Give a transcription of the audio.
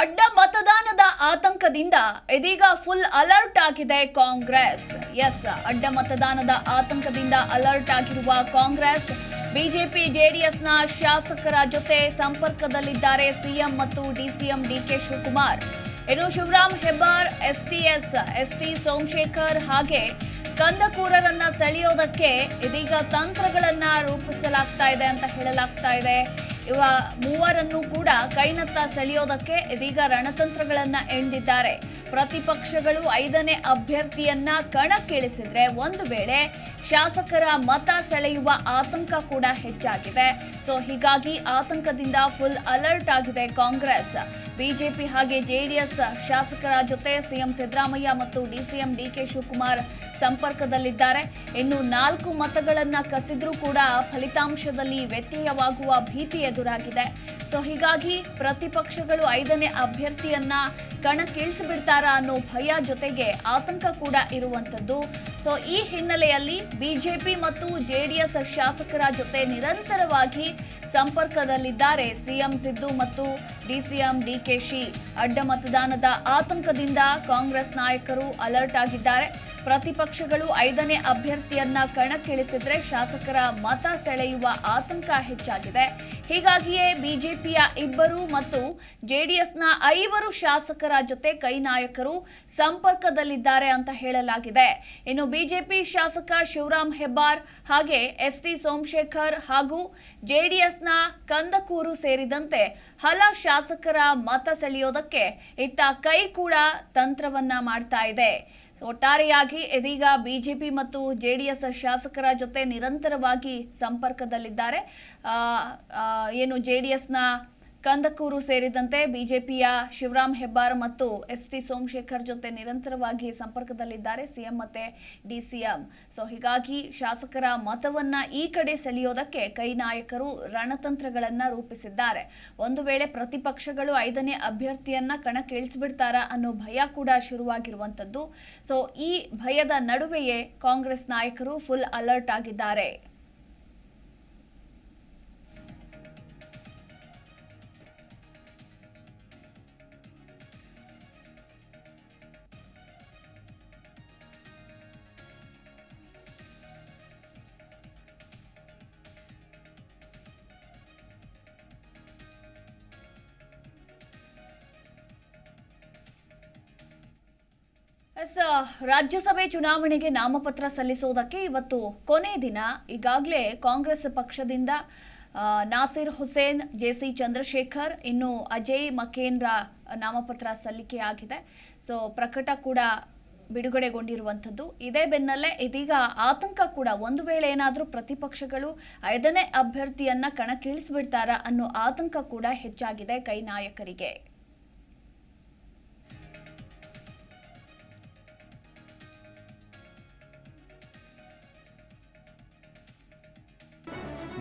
ಅಡ್ಡ ಮತದಾನದ ಆತಂಕದಿಂದ ಇದೀಗ ಫುಲ್ ಅಲರ್ಟ್ ಆಗಿದೆ ಕಾಂಗ್ರೆಸ್. ಎಸ್ ಅಡ್ಡ ಮತದಾನದ ಆತಂಕದಿಂದ ಅಲರ್ಟ್ ಆಗಿರುವ ಕಾಂಗ್ರೆಸ್. ಬಿಜೆಪಿ ಜೆಡಿಎಸ್ನ ಶಾಸಕರ ಜೊತೆ ಸಂಪರ್ಕದಲ್ಲಿದ್ದಾರೆ ಸಿಎಂ ಮತ್ತು ಡಿಸಿಎಂ ಡಿಕೆ ಶಿವಕುಮಾರ್. ಇನ್ನು ಶಿವರಾಮ್ ಹೆಬ್ಬಾರ್ ಎಸ್ಟಿಎಸ್ ಎಸ್ಟಿ ಸೋಮಶೇಖರ್ ಹಾಗೆ ಕಂದಕೂರರನ್ನ ಸೆಳೆಯೋದಕ್ಕೆ ಇದೀಗ ತಂತ್ರಗಳನ್ನ ರೂಪಿಸಲಾಗ್ತಾ ಇದೆ ಅಂತ ಹೇಳಲಾಗ್ತಾ ಇದೆ. ಇವ ಮೂವರನ್ನು ಕೂಡ ಕೈನತ್ತ ಸೆಳೆಯೋದಕ್ಕೆ ಇದೀಗ ರಣತಂತ್ರಗಳನ್ನ ಎಂದಿದ್ದಾರೆ ಪ್ರತಿಪಕ್ಷಗಳು ಐದನೇ ಅಭ್ಯರ್ಥಿಯನ್ನ ಕಣಕ್ಕಿಳಿಸಿದ್ರೆ ಒಂದು ವೇಳೆ ಶಾಸಕರ ಮತ ಸೆಳೆಯುವ ಆತಂಕ ಕೂಡ ಹೆಚ್ಚಾಗಿದೆ. ಸೊ ಹೀಗಾಗಿ ಆತಂಕದಿಂದ ಫುಲ್ ಅಲರ್ಟ್ ಆಗಿದೆ ಕಾಂಗ್ರೆಸ್. ಬಿಜೆಪಿ ಹಾಗೆ ಜೆಡಿಎಸ್ ಶಾಸಕರ ಜೊತೆ ಸಿಎಂ ಸಿದ್ದರಾಮಯ್ಯ ಮತ್ತು ಡಿಸಿಎಂ ಡಿಕೆ ಶಿವಕುಮಾರ್ ಸಂಪರ್ಕದಲ್ಲಿದ್ದಾರೆ. ಇನ್ನು ನಾಲ್ಕು ಮತಗಳನ್ನ ಕಸಿದ್ರೂ ಕೂಡ ಫಲಿತಾಂಶದಲ್ಲಿ ವ್ಯತ್ಯಯವಾಗುವ ಭೀತಿ ಎದುರಾಗಿದೆ. ಸೊ ಹೀಗಾಗಿ ಪ್ರತಿಪಕ್ಷಗಳು ಐದನೇ ಅಭ್ಯರ್ಥಿಯನ್ನ ಕಣಕ್ಕಿಳಿಸಿಬಿಡ್ತಾರಾ ಅನ್ನೋ ಭಯ ಜೊತೆಗೆ ಆತಂಕ ಕೂಡ ಇರುವಂತದ್ದು. ಸೊ ಈ ಹಿನ್ನೆಲೆಯಲ್ಲಿ ಬಿಜೆಪಿ ಮತ್ತು ಜೆಡಿಎಸ್ ಶಾಸಕರ ಜೊತೆ ನಿರಂತರವಾಗಿ ಸಂಪರ್ಕದಲ್ಲಿದ್ದಾರೆ ಸಿಎಂ ಸಿದ್ದು ಮತ್ತು ಡಿಸಿಎಂ ಡಿಕೆಶಿ ಅಡ್ಡ ಮತದಾನದ ಆತಂಕದಿಂದ ಕಾಂಗ್ರೆಸ್ ನಾಯಕರು ಅಲರ್ಟ್ ಆಗಿದ್ದಾರೆ. ಪ್ರತಿಪಕ್ಷಗಳು ಐದನೇ ಅಭ್ಯರ್ಥಿಯನ್ನ ಕಣಕ್ಕಿಳಿಸಿದ್ರೆ ಶಾಸಕರ ಮತ ಸೆಳೆಯುವ ಆತಂಕ ಹೆಚ್ಚಾಗಿದೆ. ಹೀಗಾಗಿಯೇ ಬಿಜೆಪಿಯ ಇಬ್ಬರು ಮತ್ತು ಜೆಡಿಎಸ್ನ ಐವರು ಶಾಸಕರ ಜೊತೆ ಕೈ ನಾಯಕರು ಸಂಪರ್ಕದಲ್ಲಿದ್ದಾರೆ ಅಂತ ಹೇಳಲಾಗಿದೆ. ಇನ್ನು ಬಿಜೆಪಿ ಶಾಸಕ ಶಿವರಾಮ್ ಹೆಬ್ಬಾರ್ ಹಾಗೆ ಎಸ್ ಟಿ ಸೋಮಶೇಖರ್ ಹಾಗೂ ಜೆಡಿಎಸ್ನ ಕಂದಕೂರು ಸೇರಿದಂತೆ ಹಲ ಶಾಸಕರ ಮತ ಸೆಳೆಯೋದಕ್ಕೆ ಇತ್ತ ಕೈ ಕೂಡ ತಂತ್ರವನ್ನ ಮಾಡ್ತಾ ಇದೆ. ಒಟ್ಟಾರೆಯಾಗಿ ಇದೀಗ ಬಿಜೆಪಿ ಮತ್ತು ಜೆಡಿಎಸ್ ಶಾಸಕರ ಜೊತೆ ನಿರಂತರವಾಗಿ ಸಂಪರ್ಕದಲ್ಲಿದ್ದಾರೆ. ಏನು ಜೆ ಏನು ಜೆಡಿಎಸ್ನ ಕಂದಕೂರು ಸೇರಿದಂತೆ ಬಿಜೆಪಿಯ ಶಿವರಾಮ್ ಹೆಬ್ಬಾರ್ ಮತ್ತು ಎಸ್ ಟಿ ಸೋಮಶೇಖರ್ ಜೊತೆ ನಿರಂತರವಾಗಿ ಸಂಪರ್ಕದಲ್ಲಿದ್ದಾರೆ ಸಿಎಂ ಮತ್ತೆ ಡಿಸಿಎಂ. ಸೊ ಹೀಗಾಗಿ ಶಾಸಕರ ಮತವನ್ನ ಈ ಕಡೆ ಸೆಳೆಯೋದಕ್ಕೆ ಕೈ ನಾಯಕರು ರಣತಂತ್ರಗಳನ್ನ ರೂಪಿಸಿದ್ದಾರೆ. ಒಂದು ವೇಳೆ ಪ್ರತಿಪಕ್ಷಗಳು ಐದನೇ ಅಭ್ಯರ್ಥಿಯನ್ನ ಕಣಕ್ಕಿಳಿಸ್ಬಿಡ್ತಾರಾ ಅನ್ನೋ ಭಯ ಕೂಡ ಶುರುವಾಗಿರುವಂತದ್ದು ಸೊ ಈ ಭಯದ ನಡುವೆಯೇ ಕಾಂಗ್ರೆಸ್ ನಾಯಕರು ಫುಲ್ ಅಲರ್ಟ್ ಆಗಿದ್ದಾರೆ. ಎಸ್ ರಾಜ್ಯಸಭೆ ಚುನಾವಣೆಗೆ ನಾಮಪತ್ರ ಸಲ್ಲಿಸೋದಕ್ಕೆ ಇವತ್ತು ಕೊನೆ ದಿನ. ಈಗಾಗಲೇ ಕಾಂಗ್ರೆಸ್ ಪಕ್ಷದಿಂದ ನಾಸಿರ್ ಹುಸೇನ್, ಜೆ ಸಿ ಚಂದ್ರಶೇಖರ್, ಇನ್ನು ಅಜಯ್ ಮಕೇನ್ರ ನಾಮಪತ್ರ ಸಲ್ಲಿಕೆಯಾಗಿದೆ ಸೊ, ಪ್ರಕಟ ಕೂಡ ಬಿಡುಗಡೆಗೊಂಡಿರುವಂಥದ್ದು. ಇದೇ ಬೆನ್ನಲ್ಲೇ ಇದೀಗ ಆತಂಕ ಕೂಡ. ಒಂದು ವೇಳೆ ಏನಾದರೂ ಪ್ರತಿಪಕ್ಷಗಳು ಐದನೇ ಅಭ್ಯರ್ಥಿಯನ್ನ ಕಣಕ್ಕಿಳಿಸ್ಬಿಡ್ತಾರಾ ಅನ್ನೋ ಆತಂಕ ಕೂಡ ಹೆಚ್ಚಾಗಿದೆ ಕೈ ನಾಯಕರಿಗೆ.